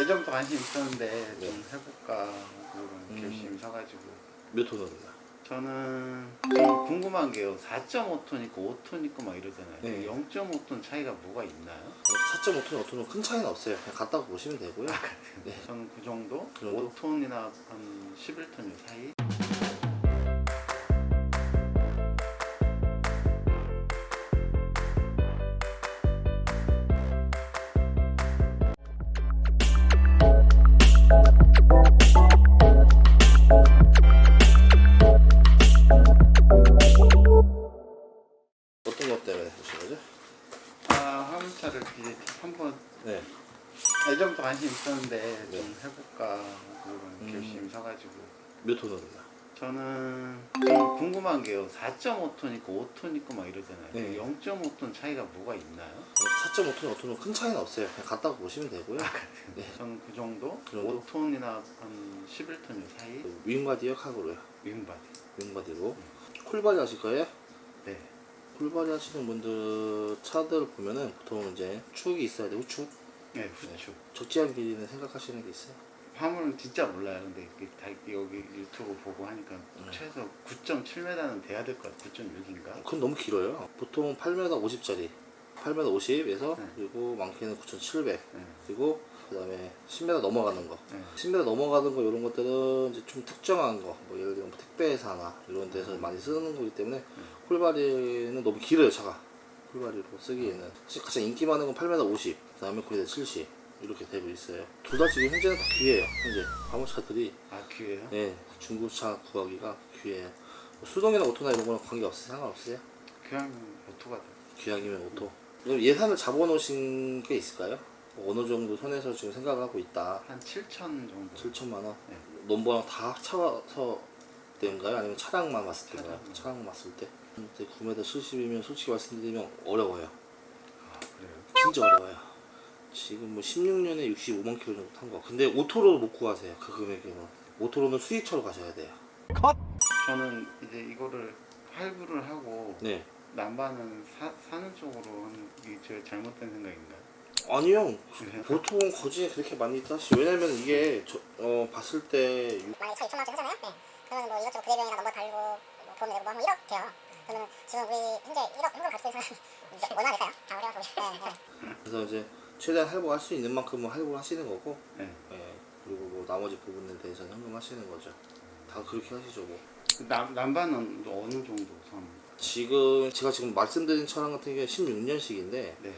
예전부터 관심 있었는데 네. 좀 해볼까 그런 음. 결심 사가지고 몇 톤입니다. 저는 좀 궁금한 게요 4.5톤 있고 5톤 있고 막 이러잖아요 네. 0.5톤 차이가 뭐가 있나요? 4.5톤, 5톤은 큰 차이는 없어요. 그냥 갖다가 보시면 되고요. 네. 저는 그 정도? 그 정도? 5톤이나 한 11톤 요 사이? 있었는데 네. 좀 해볼까 그런 음. 결심 사가지고 몇 톤입니다. 저는 좀 궁금한 게요 4.5톤 있고 5톤 있고 막 이러잖아요 네. 0.5톤 차이가 뭐가 있나요? 4.5톤, 5톤은 큰 차이는 없어요. 그냥 갖다가 보시면 되고요. 네. 저는 그 정도? 그 정도? 5톤이나 한 11톤 요 사이? 윙바디어 카고로요. 윙바디 윙바디로. 쿨바디 하실 거예요? 네 쿨바디 하시는 분들 차들을 보면은 보통 이제 축이 있어야 돼. 우측. 네, 후추 적재한 길이는 생각하시는 게 있어요? 화물은 진짜 몰라요 근데 다 여기 유튜브 보고 하니까 네. 최소 9.7m는 돼야 될 것 같아요 9.6인가? 그건 너무 길어요. 보통 8m 50짜리. 8m 50에서 네. 그리고 많게는 9,700. 네. 그리고 그다음에 10m 넘어가는 거. 네. 10m 넘어가는 거 이런 것들은 이제 좀 특정한 거, 뭐 예를 들면 뭐 택배사나 이런 데서 많이 쓰는 거기 때문에 콜바리는 너무 길어요 차가. 콜바리로 쓰기에는 사실 가장 인기 많은 건 8m 50, 그 다음에 거의 다70 이렇게 되고 있어요. 둘 다 지금 현재는 다 귀해요. 현재 화물차들이 아 귀해요? 예 중고차 구하기가 귀해요. 뭐 수동이나 오토나 이런 거는 관계 없어요. 상관없어요. 그냥 오토가 돼 귀하기면 오토. 그럼 예산을 잡아놓으신 게 있을까요? 뭐 어느 정도 선에서 지금 생각하고 있다. 한 7천 정도 7천만 원. 네. 넘버랑 다 합쳐서 된가요? 아니면 차량만 봤을 때인가요? 차량만. 차량 봤을 때. 근데 9m 70이면 솔직히 말씀드리면 어려워요. 아 그래요? 진짜 어려워요. 지금 뭐 16년에 65만 킬로 정도 탄 거. 근데 오토로 못 구하세요. 그 금액이면. 오토로는 수입차로 가셔야 돼요. 저는 이제 이거를 할부를 하고 네. 남반은 사, 사는 쪽으로 하는 이게 제 잘못된 생각인가요? 아니요. 그래요? 보통 거진에 그렇게 많이 따시. 왜냐면 이게 저, 어, 봤을 때 만약에 차 2천만 원짜리 하잖아요. 네. 그러면 뭐 이것저것 그래비형이나 넘버 달고 뭐 보험 내고 뭐 하면 1억 돼요. 그러면 지금 우리 현재 1억 현금 가지고 있는 사람 얼마나 될까요? 다 어려워서 네, 네. 그래서 이제 최대한 할부할 수 있는 만큼은 할부를 하시는 거고 네. 예, 그리고 뭐 나머지 부분에 대해서는 현금하시는 거죠. 다 그렇게 하시죠 뭐. 남, 남반은 어느 정도 선? 지금 제가 지금 말씀드린 차량 같은 경우에 16년식인데 네.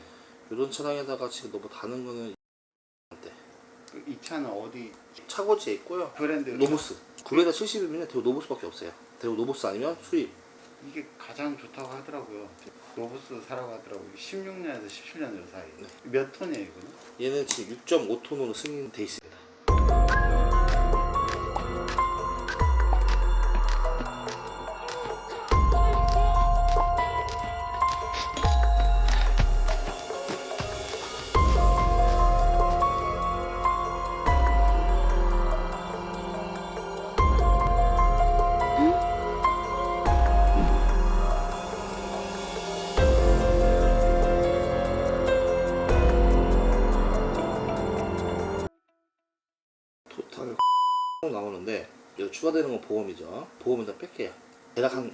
이런 차량에다가 지금 너무 다는 거는 그이 차는 어디 차고지에 있고요. 브랜드 노보스. 9m 70이면 대우 노보스밖에 없어요. 대우 노보스 아니면 수입. 이게 가장 좋다고 하더라고요. 로보스 사라고 하더라고요. 16년에서 17년 사이. 네. 몇 톤이에요, 이거는? 얘는 지금 6.5톤으로 승인돼 있습니 나오는데 여기 추가되는 건 보험이죠. 보험은 다 뺄게요. 대략 한,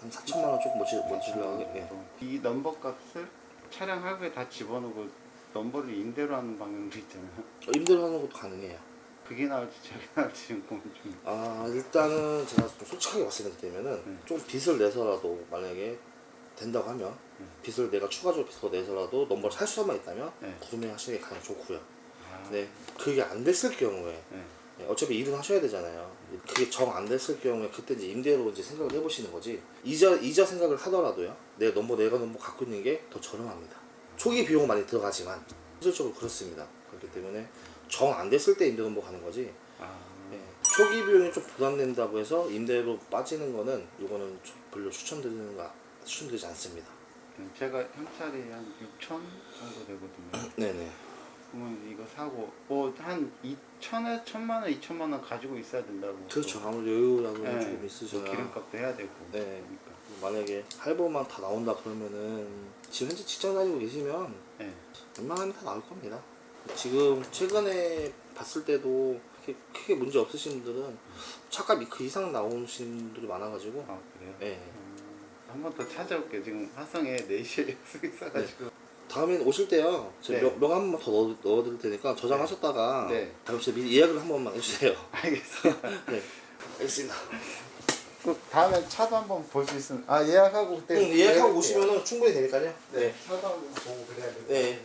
한 4천만 원 조금 못 주- 못 주려고 예. 이 넘버 값을 차량 할부에 다 집어넣고 넘버를 임대로 하는 방향도 있잖아요. 어, 임대로 하는 것도 가능해요. 그게 나올지 저게 나올지 지금 고민 중. 아 일단은 제가 좀 솔직하게 말씀드리면은 네. 좀 빚을 내서라도 만약에 된다고 하면 네. 빚을 내가 추가적으로 빚을 내서라도 넘버를 살 수만 있다면 네. 구매하시는 게 가장 좋고요. 아, 네 그게 안 됐을 경우에 네. 네, 어차피 일은 하셔야 되잖아요. 그게 정 안 됐을 경우에 그때 이제 임대로 이제 생각을 해보시는 거지. 이자 이자 생각을 하더라도요. 내 넘버 내가 넘버 갖고 있는 게 더 저렴합니다. 초기 비용은 많이 들어가지만 현실적으로 그렇습니다. 그렇기 때문에 정 안 됐을 때 임대 넘버 가는 거지. 아, 예, 초기 비용이 좀 부담된다고 해서 임대로 빠지는 거는 이거는 좀 별로 추천드리는 거 추천드리지 않습니다. 네. 제가 현찰이 한 6천 정도 되거든요. 네네. 그러면 이거 사고 뭐 한 2천에 천만 원, 2천만 원 가지고 있어야 된다고. 그렇죠. 아무래도 여유라고 네. 조금 또 있으셔야. 기름값도 해야 되고. 네. 그러니까. 만약에 할부만 다 나온다 그러면은 지금 현재 직장 다니고 계시면 네. 웬만하면 다 나올 겁니다. 지금 최근에 봤을 때도 크게, 크게 문제 없으신 분들은 차값이 그 이상 나오신 분들이 많아가지고 아 그래요? 예. 한번 더 찾아올게요. 지금 화성에 4시에 약속 있어가지고. 다음엔 오실 때요. 제가 네. 명, 명한번 더 넣어, 넣어드릴 테니까 저장하셨다가 네. 다음 주에 미리 예약을 한 번만 해주세요. 알겠습니다. 네. 알겠습니다. 그 다음에 차도 한번 볼 수 있으면 아 예약하고 그때 응, 예약하고 오시면 충분히 되니까요. 돼요. 네. 차도 한번 보고 그래야 돼요. 네.